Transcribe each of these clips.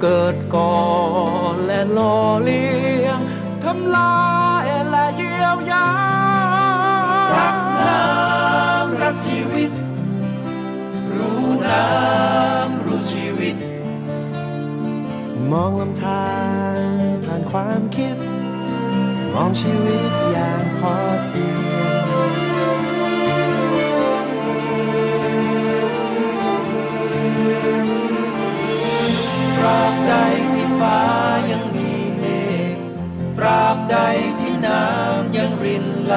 เกิดก่อและหล่อเลี้ยงทำลายและเยียวยา รักน้ำรักชีวิต รู้น้ำรู้ชีวิต มองลำธารผ่านความคิด มองชีวิตอย่างพอเพียง ตราบใดที่ฟ้ายังมีเมฆตราบใดที่น้ำยังรินไหล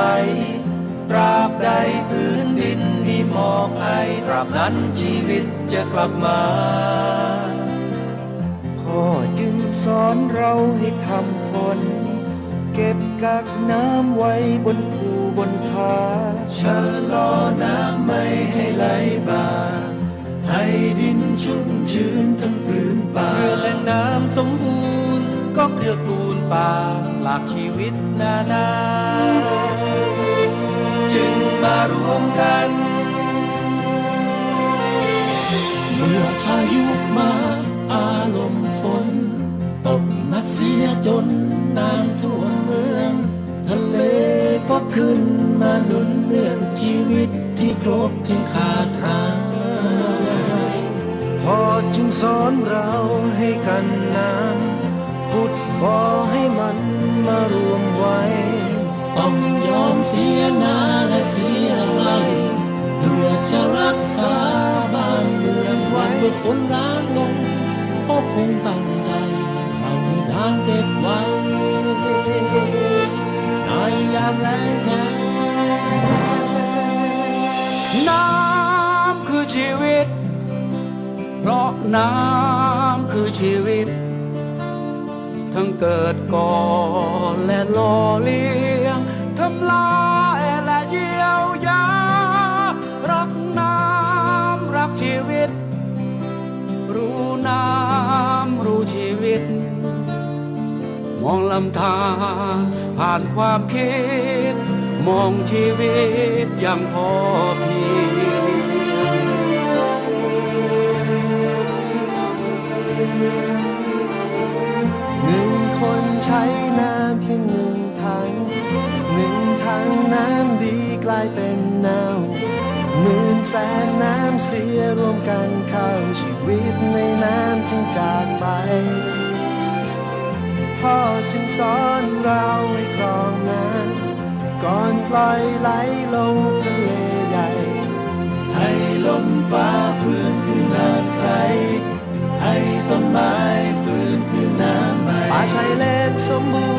ตราบใดพื้นดินมีหมอกไอตราบนั้นชีวิตจะกลับมาพ่อจึงสอนเราให้ทำฝนเก็บกักน้ำไว้บนภูบนผาชะลอน้ำ ป่าหลากชีวิตนานา จึงมารวมกัน เมื่อพายุมาอารมณ์ฝน ตกหนักเสียจนน้ำท่วมเมือง ทะเลก็ขึ้นมาหนุนเรื่องชีวิตที่ครบจึงขาดหายพอจึงสอนเราให้กันน้ำขุดบ่อ นมารวมไว้ ต้องยอมเสียนาและเสียไรเพื่อจะรักษาบ้านเมืองวันเมื่อฝนร้างลงก็คงตั้งใจเราดานเก็บไว้ในยามแรงแค้นน้ำคือชีวิต เพราะน้ำคือชีวิต ทั้งเกิดก่อและหล่อเลี้ยงทำลายและเยียวยา รักน้ำรักชีวิต รู้น้ำรู้ชีวิต มองลำธารผ่านความคิด มองชีวิตอย่างพอเพียงหนึ่งคน ใช้น้ำเพียงหนึ่งถังหนึ่งถังน้ำดีกลายเป็นเน่าหมื่นแสนน้ำเสียรวมกันเข้าชีวิตในน้ำทิ้งจากไป พ่อจึงสอนเราให้ครองน้ำก่อนปล่อยไหลลงทะเลใหญ่ ให้ลมฟ้าฟื้นคืนน้ำใส เลนสมบู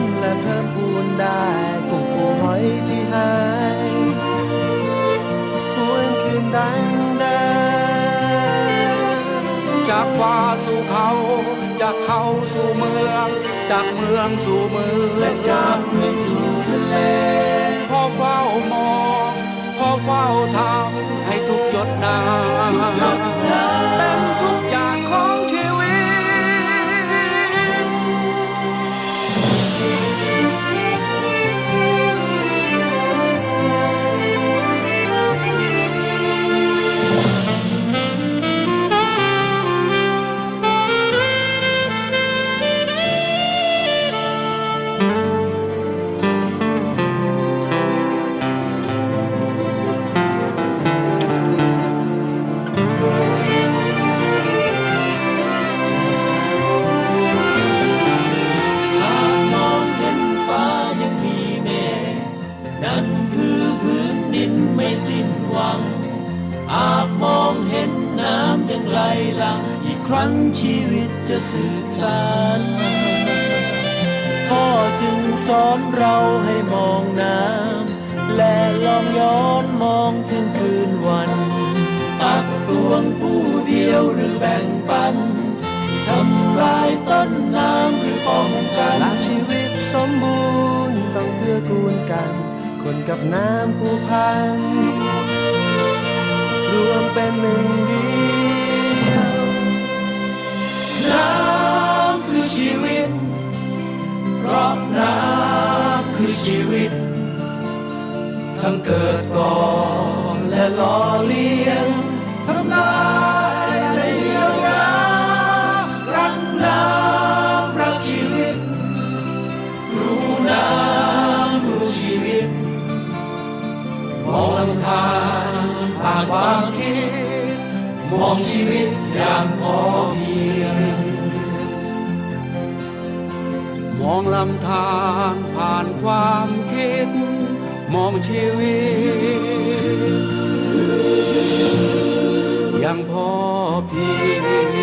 รณ์ และเพิ่มพูนได้กุ้งปูหอยที่หายหวนคืนดังเดิมจากฟ้าสู่เขาจากเขาสู่เมือง จากเมืองสู่เมืองและจากเมืองสู่ทะเลพอเฝ้ามองพอเฝ้าทำ ครั้งชีวิตจะสืบสานพ่อจึงสอนเราให้มองน้ำและลองย้อนมองถึงคืนวันตักตวงผู้เดียวหรือแบ่งปันทำลายต้นน้ำหรือป้องกันหลักชีวิตสมบูรณ์ต้องเกื้อกูลกัน คนกับน้ำผูกพันรวมเป็นหนึ่งเดียว ราะน้ำคือชีวิต ทั้งเกิดก่อนและล่อเลี้ยงทำลายและเยียวยารักน้ำรักชีวิต รู้น้ำรู้ชีวิต มองลำธารผ่านความคิด มองชีวิตอย่างพอเพีย องลำทางผ่านความคิด มองชีวิต ยังพอเพียง